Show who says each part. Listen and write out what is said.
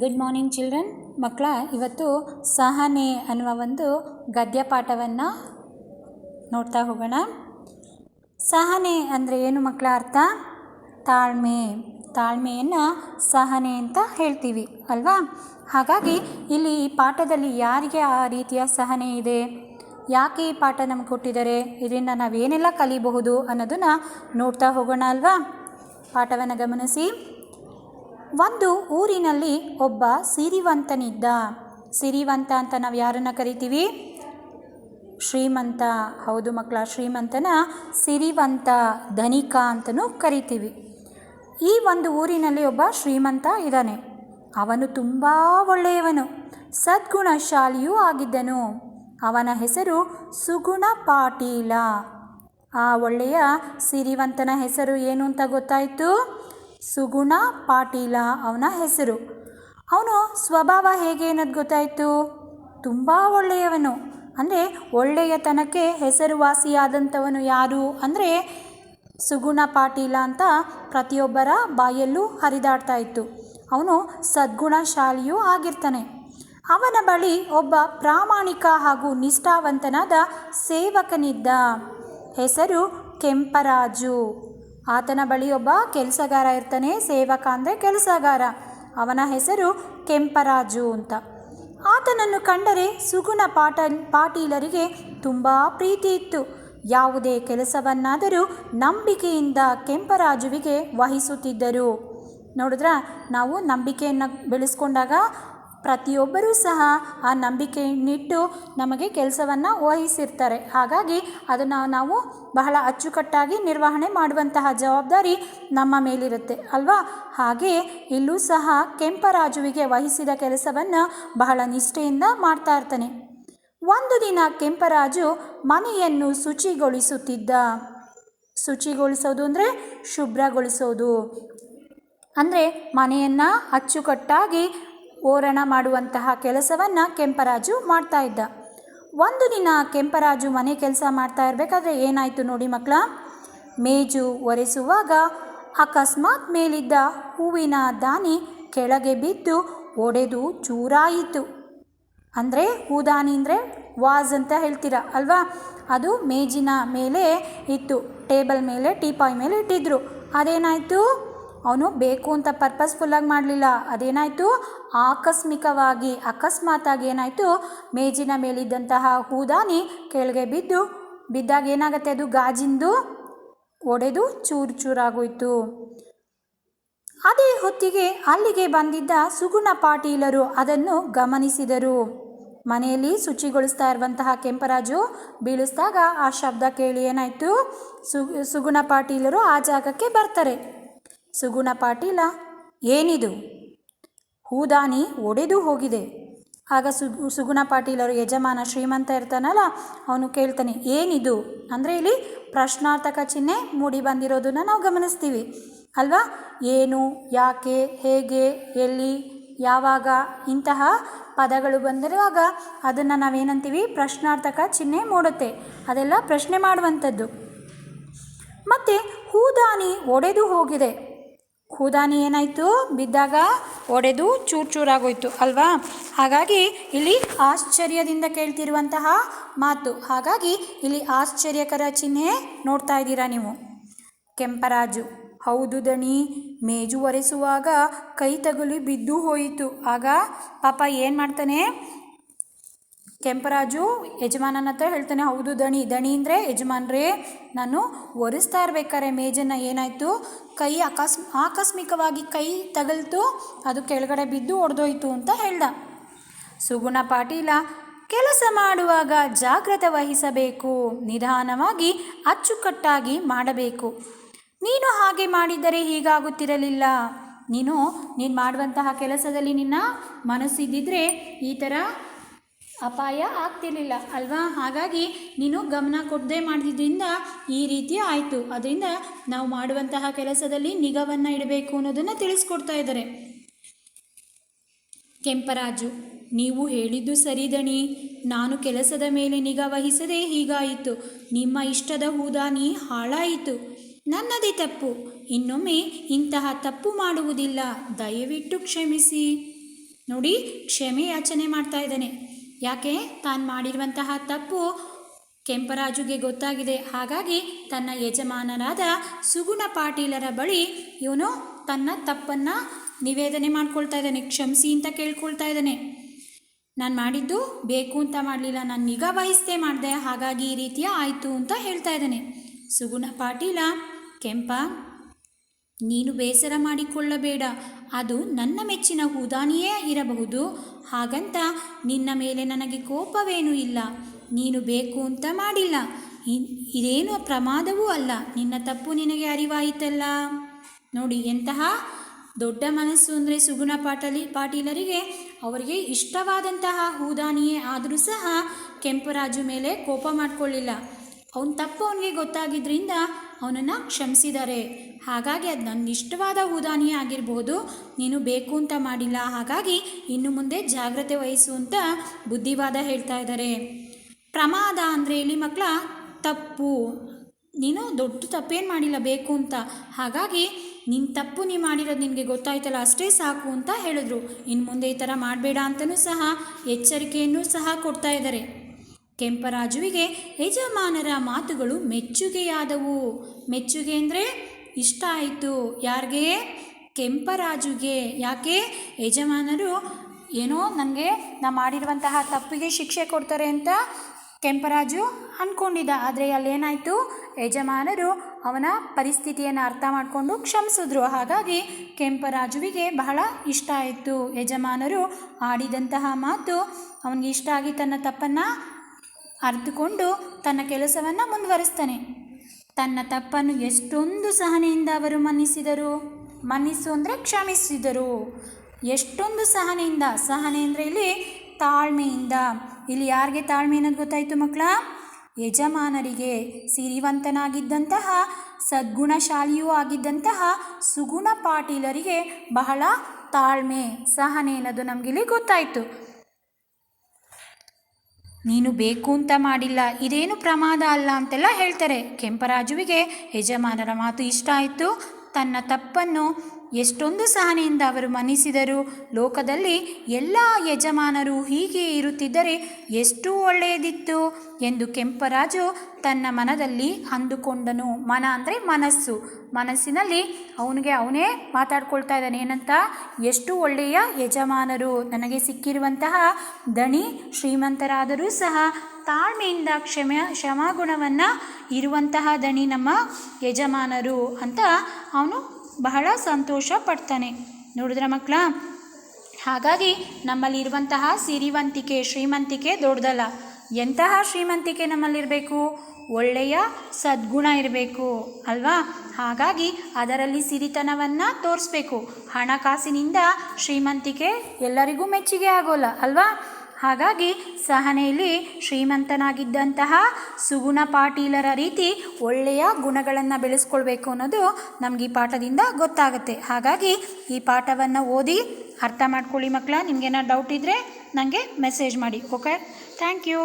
Speaker 1: Good morning children ಮಕ್ಕಳ, ಇವತ್ತು ಸಹನೆ ಅನ್ನುವ ಒಂದು ಗದ್ಯ ಪಾಠವನ್ನು ನೋಡ್ತಾ ಹೋಗೋಣ. ಸಹನೆ ಅಂದರೆ ಏನು ಮಕ್ಕಳ ಅರ್ಥ? ತಾಳ್ಮೆ. ತಾಳ್ಮೆಯನ್ನು ಸಹನೆ ಅಂತ ಹೇಳ್ತೀವಿ, ಅಲ್ವಾ? ಹಾಗಾಗಿ ಇಲ್ಲಿ ಈ ಪಾಠದಲ್ಲಿ ಯಾರಿಗೆ ಆ ರೀತಿಯ ಸಹನೆ ಇದೆ? ಯಾಕೆ ಈ ಪಾಠ ನಮ್ಗೆ ಕೊಟ್ಟಿದ್ದಾರೆ? ಇದರಿಂದ ನಾವೇನೆಲ್ಲ ಕಲಿಬಹುದು ಅನ್ನೋದನ್ನು ನೋಡ್ತಾ ಹೋಗೋಣ, ಅಲ್ವಾ? ಪಾಠವನ್ನು ಗಮನಿಸಿ. ಒಂದು ಊರಿನಲ್ಲಿ ಒಬ್ಬ ಸಿರಿವಂತನಿದ್ದ. ಸಿರಿವಂತ ಅಂತ ನಾವು ಯಾರನ್ನು ಕರಿತೀವಿ? ಶ್ರೀಮಂತ. ಹೌದು ಮಕ್ಕಳ, ಶ್ರೀಮಂತನ ಸಿರಿವಂತ ಧನಿಕ ಅಂತಲೂ ಕರಿತೀವಿ. ಈ ಒಂದು ಊರಿನಲ್ಲಿ ಒಬ್ಬ ಶ್ರೀಮಂತ ಇದ್ದಾನೆ ಅವನು ತುಂಬ ಒಳ್ಳೆಯವನು, ಸದ್ಗುಣಶಾಲಿಯೂ ಆಗಿದ್ದನು. ಅವನ ಹೆಸರು ಸುಗುಣ ಪಾಟೀಲ. ಆ ಒಳ್ಳೆಯ ಸಿರಿವಂತನ ಹೆಸರು ಏನು ಅಂತ ಗೊತ್ತಾಯಿತು? ಸುಗುಣ ಪಾಟೀಲ ಅವನ ಹೆಸರು. ಅವನು ಸ್ವಭಾವ ಹೇಗೆ ಅನ್ನೋದು ಗೊತ್ತಾಯಿತು? ತುಂಬ ಒಳ್ಳೆಯವನು. ಅಂದರೆ ಒಳ್ಳೆಯತನಕ್ಕೆ ಹೆಸರುವಾಸಿಯಾದಂಥವನು ಯಾರು ಅಂದರೆ ಸುಗುಣ ಪಾಟೀಲ ಅಂತ ಪ್ರತಿಯೊಬ್ಬರ ಬಾಯಲ್ಲೂ ಹರಿದಾಡ್ತಾ ಇತ್ತು. ಅವನು ಸದ್ಗುಣಶಾಲಿಯೂ ಆಗಿರ್ತಾನೆ. ಅವನ ಬಳಿ ಒಬ್ಬ ಪ್ರಾಮಾಣಿಕ ಹಾಗೂ ನಿಷ್ಠಾವಂತನಾದ ಸೇವಕನಿದ್ದ ಹೆಸರು ಕೆಂಪರಾಜು. ಆತನ ಬಳಿ ಒಬ್ಬ ಕೆಲಸಗಾರ ಇರ್ತಾನೆ, ಸೇವಕ ಅಂದರೆ ಕೆಲಸಗಾರ. ಅವನ ಹೆಸರು ಕೆಂಪರಾಜು ಅಂತ. ಆತನನ್ನು ಕಂಡರೆ ಸುಗುಣ ಪಾಟ, ಪಾಟೀಲರಿಗೆ ತುಂಬ ಪ್ರೀತಿ ಇತ್ತು. ಯಾವುದೇ ಕೆಲಸವನ್ನಾದರೂ ನಂಬಿಕೆಯಿಂದ ಕೆಂಪರಾಜುವಿಗೆ ವಹಿಸುತ್ತಿದ್ದರು. ನೋಡಿದ್ರ, ನಾವು ನಂಬಿಕೆಯನ್ನು ಬೆಳೆಸ್ಕೊಂಡಾಗ ಪ್ರತಿಯೊಬ್ಬರೂ ಸಹ ಆ ನಂಬಿಕೆಯನ್ನಿಟ್ಟು ನಮಗೆ ಕೆಲಸವನ್ನು ವಹಿಸಿರ್ತಾರೆ ಹಾಗಾಗಿ ಅದನ್ನು ನಾವು ಬಹಳ ಅಚ್ಚುಕಟ್ಟಾಗಿ ನಿರ್ವಹಣೆ ಮಾಡುವಂತಹ ಜವಾಬ್ದಾರಿ ನಮ್ಮ ಮೇಲಿರುತ್ತೆ ಅಲ್ವಾ? ಹಾಗೆ ಇಲ್ಲೂ ಸಹ ಕೆಂಪರಾಜುವಿಗೆ ವಹಿಸಿದ ಕೆಲಸವನ್ನು ಬಹಳ ನಿಷ್ಠೆಯಿಂದ ಮಾಡ್ತಾ ಇರ್ತಾನೆ. ಒಂದು ದಿನ ಕೆಂಪರಾಜು ಮನೆಯನ್ನು ಶುಚಿಗೊಳಿಸುತ್ತಿದ್ದ. ಶುಚಿಗೊಳಿಸೋದು ಅಂದರೆ ಶುಭ್ರಗೊಳಿಸೋದು. ಅಂದರೆ ಮನೆಯನ್ನು ಅಚ್ಚುಕಟ್ಟಾಗಿ ಓರಣ ಮಾಡುವಂತಹ ಕೆಲಸವನ್ನು ಕೆಂಪರಾಜು ಮಾಡ್ತಾ ಇದ್ದ. ಒಂದು ದಿನ ಕೆಂಪರಾಜು ಮನೆ ಕೆಲಸ ಮಾಡ್ತಾ ಇರಬೇಕಾದ್ರೆ ಏನಾಯಿತು ನೋಡಿ ಮಕ್ಕಳ ಮೇಜು ಒರೆಸುವಾಗ ಅಕಸ್ಮಾತ್ ಮೇಲಿದ್ದ ಹೂವಿನ ದಾನಿ ಕೆಳಗೆ ಬಿದ್ದು ಒಡೆದು ಚೂರಾಯಿತು. ಅಂದರೆ ಹೂದಾನಿ ಅಂದರೆ ವಾಸ್ ಅಂತ ಹೇಳ್ತೀರ ಅಲ್ವಾ? ಅದು ಮೇಜಿನ ಮೇಲೆ ಇತ್ತು. ಟೇಬಲ್ ಮೇಲೆ, ಟೀಪಾಯ್ ಮೇಲೆ ಇಟ್ಟಿದ್ರು. ಅದೇನಾಯಿತು? ಅವನು ಬೇಕು ಅಂತ ಪರ್ಪಸ್ಫುಲ್ಲಾಗಿ ಮಾಡಲಿಲ್ಲ. ಅದೇನಾಯಿತು? ಆಕಸ್ಮಿಕವಾಗಿ, ಅಕಸ್ಮಾತಾಗಿ ಏನಾಯಿತು? ಮೇಜಿನ ಮೇಲಿದ್ದಂತಹ ಹೂದಾನಿ ಕೆಳಗೆ ಬಿದ್ದು, ಬಿದ್ದಾಗ ಏನಾಗುತ್ತೆ ಅದು? ಗಾಜಿಂದು ಒಡೆದು ಚೂರು ಚೂರಾಗೋಯಿತು. ಅದೇ ಹೊತ್ತಿಗೆ ಅಲ್ಲಿಗೆ ಬಂದಿದ್ದ ಸುಗುಣ ಪಾಟೀಲರು ಅದನ್ನು ಗಮನಿಸಿದರು. ಮನೆಯಲ್ಲಿ ಶುಚಿಗೊಳಿಸ್ತಾ ಇರುವಂತಹ ಕೆಂಪರಾಜು ಬೀಳಿಸಿದಾಗ ಆ ಶಬ್ದ ಕೇಳಿ ಏನಾಯಿತು? ಸುಗುಣ ಪಾಟೀಲರು ಆ ಜಾಗಕ್ಕೆ ಬರ್ತಾರೆ. ಸುಗುಣ ಪಾಟೀಲ, ಏನಿದು? ಹೂದಾನಿ ಒಡೆದು ಹೋಗಿದೆ. ಆಗ ಸುಗು ಸುಗುಣ ಪಾಟೀಲರು ಯಜಮಾನ ಶ್ರೀಮಂತ ಇರ್ತಾನಲ್ಲ, ಅವನು ಕೇಳ್ತಾನೆ, ಏನಿದು? ಅಂದರೆ ಇಲ್ಲಿ ಪ್ರಶ್ನಾರ್ಥಕ ಚಿಹ್ನೆ ಮೂಡಿ ಬಂದಿರೋದನ್ನು ನಾವು ಗಮನಿಸ್ತೀವಿ. ಅಲ್ವಾ? ಏನು, ಯಾಕೆ, ಹೇಗೆ, ಎಲ್ಲಿ, ಯಾವಾಗ ಇಂತಹ ಪದಗಳು ಬಂದಿರುವಾಗ ಅದನ್ನು ನಾವೇನಂತೀವಿ? ಪ್ರಶ್ನಾರ್ಥಕ ಚಿಹ್ನೆ ಮೂಡುತ್ತೆ. ಅದೆಲ್ಲ ಪ್ರಶ್ನೆ ಮಾಡುವಂಥದ್ದು. ಮತ್ತು ಹೂದಾನಿ ಒಡೆದು ಹೋಗಿದೆ. ಹೂದಾನಿ ಏನಾಯಿತು? ಬಿದ್ದಾಗ ಒಡೆದು ಚೂರು ಚೂರಾಗೋಯ್ತು, ಅಲ್ವಾ? ಹಾಗಾಗಿ ಇಲ್ಲಿ ಆಶ್ಚರ್ಯದಿಂದ ಕೇಳ್ತಿರುವಂತಹ ಮಾತು. ಹಾಗಾಗಿ ಇಲ್ಲಿ ಆಶ್ಚರ್ಯಕರ ಚಿಹ್ನೆ ನೋಡ್ತಾ ಇದ್ದೀರಾ ನೀವು? ಕೆಂಪರಾಜು, ಹೌದು ದಣಿ, ಮೇಜು ಒರೆಸುವಾಗ ಕೈ ತಗುಲಿ ಬಿದ್ದು ಹೋಯಿತು. ಆಗ ಪಾಪ ಏನು ಮಾಡ್ತಾನೆ? ಕೆಂಪರಾಜು ಯಜಮಾನನ ಹತ್ರ ಹೇಳ್ತಾನೆ, ಹೌದು ದಣಿ ದಣಿ ಅಂದರೆ ಯಜಮಾನ್ರೇ, ನಾನು ಒರೆಸ್ತಾ ಇರ್ಬೇಕಾರೆ ಮೇಜನ್ನು ಏನಾಯಿತು? ಕೈ ಅಕಸ್ ಆಕಸ್ಮಿಕವಾಗಿ ಕೈ ತಗಲ್ತು, ಅದು ಕೆಳಗಡೆ ಬಿದ್ದು ಒಡೆದೋಯ್ತು ಅಂತ ಹೇಳ್ದ. ಸುಗುಣ ಪಾಟೀಲ, ಕೆಲಸ ಮಾಡುವಾಗ ಜಾಗ್ರತೆ ವಹಿಸಬೇಕು, ನಿಧಾನವಾಗಿ ಅಚ್ಚುಕಟ್ಟಾಗಿ ಮಾಡಬೇಕು. ನೀನು ಹಾಗೆ ಮಾಡಿದರೆ ಹೀಗಾಗುತ್ತಿರಲಿಲ್ಲ. ನೀನು ನೀನು ಮಾಡುವಂತಹ ಕೆಲಸದಲ್ಲಿ ನಿನ್ನ ಮನಸ್ಸಿದ್ದಿದ್ರೆ ಈ ಥರ ಅಪಾಯ ಆಗ್ತಿರ್ಲಿಲ್ಲ. ಅಲ್ವಾ? ಹಾಗಾಗಿ ನೀನು ಗಮನ ಕೊಡದೆ ಮಾಡಿದ್ರಿಂದ ಈ ರೀತಿ ಆಯಿತು. ಅದರಿಂದ ನಾವು ಮಾಡುವಂತಹ ಕೆಲಸದಲ್ಲಿ ನಿಗವನ್ನು ಇಡಬೇಕು ಅನ್ನೋದನ್ನು ತಿಳಿಸ್ಕೊಡ್ತಾ ಇದ್ದಾರೆ. ಕೆಂಪರಾಜು, ನೀವು ಹೇಳಿದ್ದು ಸರಿದಣಿ ನಾನು ಕೆಲಸದ ಮೇಲೆ ನಿಗಾ ವಹಿಸದೆ ಹೀಗಾಯಿತು. ನಿಮ್ಮ ಇಷ್ಟದ ಹೂದಾನಿ ಹಾಳಾಯಿತು. ನನ್ನದೇ ತಪ್ಪು. ಇನ್ನೊಮ್ಮೆ ಇಂತಹ ತಪ್ಪು ಮಾಡುವುದಿಲ್ಲ. ದಯವಿಟ್ಟು ಕ್ಷಮಿಸಿ. ನೋಡಿ, ಕ್ಷಮೆ ಯಾಚನೆ ಮಾಡ್ತಾ ಇದ್ದಾನೆ. ಯಾಕೆ? ತಾನು ಮಾಡಿರುವಂತಹ ತಪ್ಪು ಕೆಂಪರಾಜುಗೆ ಗೊತ್ತಾಗಿದೆ. ಹಾಗಾಗಿ ತನ್ನ ಯಜಮಾನರಾದ ಸುಗುಣ ಪಾಟೀಲರ ಬಳಿ ಇವನು ತನ್ನ ತಪ್ಪನ್ನು ನಿವೇದನೆ ಮಾಡ್ಕೊಳ್ತಾ ಇದ್ದಾನೆ, ಕ್ಷಮಿಸಿ ಅಂತ ಕೇಳ್ಕೊಳ್ತಾ ಇದ್ದಾನೆ. ನಾನು ಮಾಡಿದ್ದು ಬೇಕು ಅಂತ ಮಾಡಲಿಲ್ಲ, ನಾನು ನಿಗಾ ವಹಿಸದೆ ಮಾಡಿದೆ, ಹಾಗಾಗಿ ಈ ರೀತಿಯ ಆಯಿತು ಅಂತ ಹೇಳ್ತಾ ಇದ್ದಾನೆ. ಸುಗುಣ ಪಾಟೀಲ, ಕೆಂಪ ನೀನು ಬೇಸರ ಮಾಡಿಕೊಳ್ಳಬೇಡ. ಅದು ನನ್ನ ಮೆಚ್ಚಿನ ಉದಾನಿಯೇ ಇರಬಹುದು ಹಾಗಂತ ನಿನ್ನ ಮೇಲೆ ನನಗೆ ಕೋಪವೇನೂ ಇಲ್ಲ. ನೀನು ಬೇಕು ಅಂತ ಮಾಡಿಲ್ಲ. ಇದೇನು ಪ್ರಮಾದವೂ ಅಲ್ಲ. ನಿನ್ನ ತಪ್ಪು ನಿನಗೆ ಅರಿವಾಯಿತಲ್ಲ. ನೋಡಿ, ಎಂತಹ ದೊಡ್ಡ ಮನಸ್ಸು ಅಂದರೆ ಸುಗುಣ ಪಾಟಲಿ, ಪಾಟೀಲರಿಗೆ ಅವರಿಗೆ ಇಷ್ಟವಾದಂತಹ ಹೂದಾನಿಯೇ ಆದರೂ ಸಹ ಕೆಂಪರಾಜು ಮೇಲೆ ಕೋಪ ಮಾಡಿಕೊಳ್ಳಿಲ್ಲ. ಅವನ ತಪ್ಪು ಅವನಿಗೆ ಗೊತ್ತಾಗಿದ್ದರಿಂದ ಅವನನ್ನು ಕ್ಷಮಿಸಿದ್ದಾರೆ ಹಾಗಾಗಿ ಅದು ನನ್ನ ಇಷ್ಟವಾದ ಉದಾನಿ ಆಗಿರ್ಬೋದು, ನೀನು ಬೇಕು ಅಂತ ಮಾಡಿಲ್ಲ. ಹಾಗಾಗಿ ಇನ್ನು ಮುಂದೆ ಜಾಗ್ರತೆ ವಹಿಸು ಅಂತ ಬುದ್ಧಿವಾದ ಹೇಳ್ತಾ ಇದ್ದಾರೆ ಪ್ರಮಾದ ಅಂದರೆ ಇಲ್ಲಿ ಮಕ್ಕಳ ತಪ್ಪು. ನೀನು ದೊಡ್ಡ ತಪ್ಪೇನು ಮಾಡಿಲ್ಲ, ಬೇಕು ಅಂತ. ಹಾಗಾಗಿ ನಿನ್ನ ತಪ್ಪು ನೀ ಮಾಡಿರೋದು ನಿನಗೆ ಗೊತ್ತಾಯ್ತಲ್ಲ, ಅಷ್ಟೇ ಸಾಕು ಅಂತ ಹೇಳಿದ್ರು. ಇನ್ನು ಮುಂದೆ ಈ ಥರ ಮಾಡಬೇಡ ಅಂತಲೂ ಸಹ ಎಚ್ಚರಿಕೆಯನ್ನು ಸಹ ಕೊಡ್ತಾ ಇದ್ದಾರೆ ಕೆಂಪರಾಜುವಿಗೆ ಯಜಮಾನರ ಮಾತುಗಳು ಮೆಚ್ಚುಗೆಯಾದವು. ಮೆಚ್ಚುಗೆ ಅಂದರೆ ಇಷ್ಟ ಆಯಿತು. ಯಾರಿಗೆ? ಕೆಂಪರಾಜುಗೆ. ಯಾಕೆ? ಯಜಮಾನರು ಏನೋ ನನಗೆ ನಾ ಮಾಡಿರುವಂತಹ ತಪ್ಪಿಗೆ ಶಿಕ್ಷೆ ಕೊಡ್ತಾರೆ ಅಂತ ಕೆಂಪರಾಜು ಅಂದ್ಕೊಂಡಿದ್ದ ಆದರೆ ಅಲ್ಲೇನಾಯಿತು? ಯಜಮಾನರು ಅವನ ಪರಿಸ್ಥಿತಿಯನ್ನು ಅರ್ಥ ಮಾಡಿಕೊಂಡು ಕ್ಷಮಿಸಿದ್ರು. ಹಾಗಾಗಿ ಕೆಂಪರಾಜುವಿಗೆ ಬಹಳ ಇಷ್ಟ ಆಯಿತು. ಯಜಮಾನರು ಆಡಿದಂತಹ ಮಾತು ಅವನಿಗೆ ಇಷ್ಟ ಆಗಿ ತನ್ನ ತಪ್ಪನ್ನು ಅರಿತುಕೊಂಡು ತನ್ನ ಕೆಲಸವನ್ನು ಮುಂದುವರಿಸ್ತಾನೆ. ತನ್ನ ತಪ್ಪನ್ನು ಎಷ್ಟೊಂದು ಸಹನೆಯಿಂದ ಅವರು ಮನ್ನಿಸಿದರು. ಮನ್ನಿಸು ಅಂದರೆ ಕ್ಷಮಿಸಿದರು. ಎಷ್ಟೊಂದು ಸಹನೆಯಿಂದ, ಸಹನೆ ಅಂದರೆ ಇಲ್ಲಿ ತಾಳ್ಮೆಯಿಂದ. ಇಲ್ಲಿ ಯಾರಿಗೆ ತಾಳ್ಮೆ ಅನ್ನೋದು ಗೊತ್ತಾಯಿತು ಮಕ್ಕಳ? ಯಜಮಾನರಿಗೆ. ಸಿರಿವಂತನಾಗಿದ್ದಂತಹ, ಸದ್ಗುಣಶಾಲಿಯೂ ಆಗಿದ್ದಂತಹ ಸುಗುಣ ಪಾಟೀಲರಿಗೆ ಬಹಳ ತಾಳ್ಮೆ, ಸಹನೆ ಅನ್ನೋದು ನಮಗಿಲ್ಲಿ ಗೊತ್ತಾಯಿತು. ನೀನು ಬೇಕು ಅಂತ ಮಾಡಿಲ್ಲ ಇದೇನು ಪ್ರಮಾದ ಅಲ್ಲ ಅಂತೆಲ್ಲ ಹೇಳ್ತಾರೆ. ಕೆಂಪರಾಜುವಿಗೆ ಯಜಮಾನರ ಮಾತು ಇಷ್ಟ ಆಯಿತು. ತನ್ನ ತಪ್ಪನ್ನು ಎಷ್ಟೊಂದು ಸಹನೆಯಿಂದ ಅವರು ಮನಿಸಿದರು ಲೋಕದಲ್ಲಿ ಎಲ್ಲ ಯಜಮಾನರು ಹೀಗೆ ಇರುತ್ತಿದ್ದರೆ ಎಷ್ಟು ಒಳ್ಳೆಯದಿತ್ತು ಎಂದು ಕೆಂಪರಾಜು ತನ್ನ ಮನದಲ್ಲಿ ಅಂದುಕೊಂಡನು. ಮನ ಅಂದರೆ ಮನಸ್ಸು. ಮನಸ್ಸಿನಲ್ಲಿ ಅವನಿಗೆ ಅವನೇ ಮಾತಾಡ್ಕೊಳ್ತಾ ಇದ್ದಾನೆ. ಏನಂತ? ಎಷ್ಟು ಒಳ್ಳೆಯ ಯಜಮಾನರು. ನನಗೆ ಸಿಕ್ಕಿರುವಂತಹ ದಣಿ ಶ್ರೀಮಂತರಾದರೂ ಸಹ ತಾಳ್ಮೆಯಿಂದ ಕ್ಷಮ, ಕ್ಷಮಾಗುಣವನ್ನು ಇರುವಂತಹ ದಣಿ ನಮ್ಮ ಯಜಮಾನರು ಅಂತ ಅವನು ಬಹಳ ಸಂತೋಷ ಪಡ್ತಾನೆ. ನೋಡಿದ್ರ ಮಕ್ಕಳ ಹಾಗಾಗಿ ನಮ್ಮಲ್ಲಿರುವಂತಹ ಸಿರಿವಂತಿಕೆ, ಶ್ರೀಮಂತಿಕೆ ದೊಡ್ಡದಲ್ಲ. ಎಂತಹ ಶ್ರೀಮಂತಿಕೆ ನಮ್ಮಲ್ಲಿರಬೇಕು? ಒಳ್ಳೆಯ ಸದ್ಗುಣ ಇರಬೇಕು, ಅಲ್ವಾ? ಹಾಗಾಗಿ ಅದರಲ್ಲಿ ಸಿರಿತನವನ್ನು ತೋರಿಸ್ಬೇಕು. ಹಣಕಾಸಿನಿಂದ ಶ್ರೀಮಂತಿಕೆ ಎಲ್ಲರಿಗೂ ಮೆಚ್ಚುಗೆ ಆಗೋಲ್ಲ, ಅಲ್ವಾ? ಹಾಗಾಗಿ ಸಹನೆಯಲ್ಲಿ ಶ್ರೀಮಂತನಾಗಿದ್ದಂತಹ ಸುಗುಣ ಪಾಟೀಲರ ರೀತಿ ಒಳ್ಳೆಯ ಗುಣಗಳನ್ನು ಬೆಳೆಸ್ಕೊಳ್ಬೇಕು ಅನ್ನೋದು ನಮ್ಗೆ ಈ ಪಾಠದಿಂದ ಗೊತ್ತಾಗುತ್ತೆ. ಹಾಗಾಗಿ ಈ ಪಾಠವನ್ನು ಓದಿ ಅರ್ಥ ಮಾಡ್ಕೊಳ್ಳಿ ಮಕ್ಕಳ ನಿಮಗೇನೋ ಡೌಟ್ ಇದ್ದರೆ ನನಗೆ ಮೆಸೇಜ್ ಮಾಡಿ ಓಕೆ ಥ್ಯಾಂಕ್ ಯು